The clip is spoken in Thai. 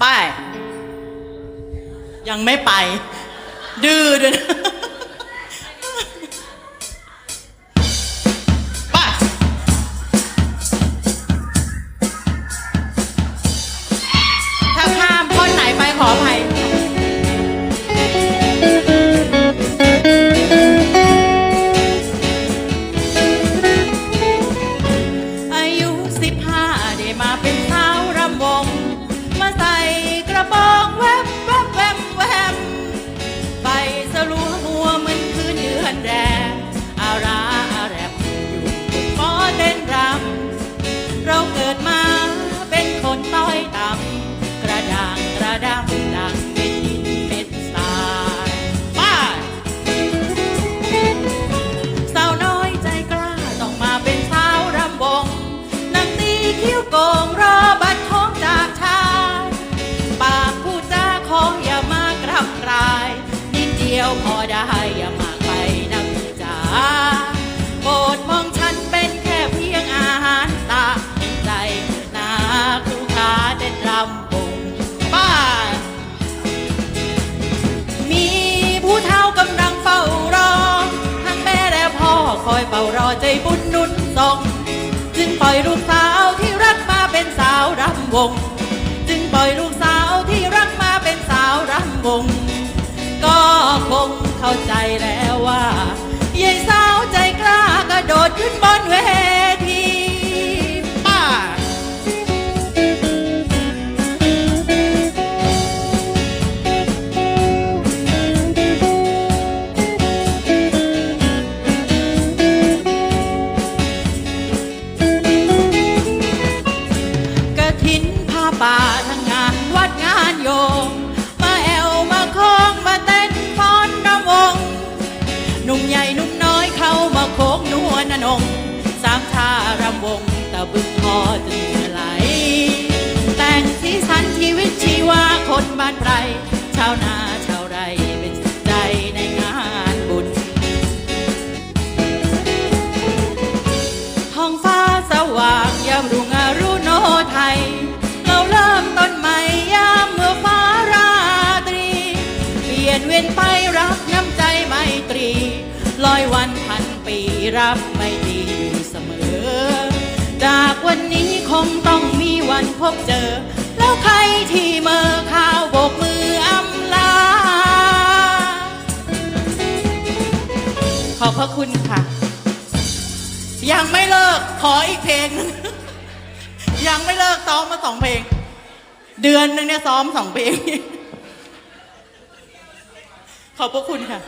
ไป ยังไม่ไป ดื้อด้วยนะ พอได้อย่ามากไปนักจ๋าโปรดมองฉันเป็นแค่เพียงอาหารตาเห็นใจนาครูขาเด่นรำวงป้ามีผู้เฒ่ากำลังเฝ้ารอทั้งแม่และพ่อคอยเฝ้ารอใจบุญนุนส่งจึงปล่อยลูกสาวที่รักมาเป็นสาวรำวง เข้าใจแล้ว ไรชาวนาชาวไรเป็นใจในงานบุญท้องฟ้าสว่างยามรุ่งอรุณโนไทย เราเริ่มต้นใหม่ยามเมื่อฟ้าราตรี เปลี่ยนเวียนไปรับน้ำใจไมตรีลอยวันพันปีรับไม่ดีอยู่เสมอ จากวันนี้คงต้องมีวันพบเจอ แล้วใครที่เมื่อข้ พระคุณค่ะ ยังไม่เลิกขออีกเพลงหนึ่งยังไม่เลิกซ้อมมาสองเพลง เดือนหนึ่งเนี่ยซ้อมสองเพลง ขอบพระคุณค่ะ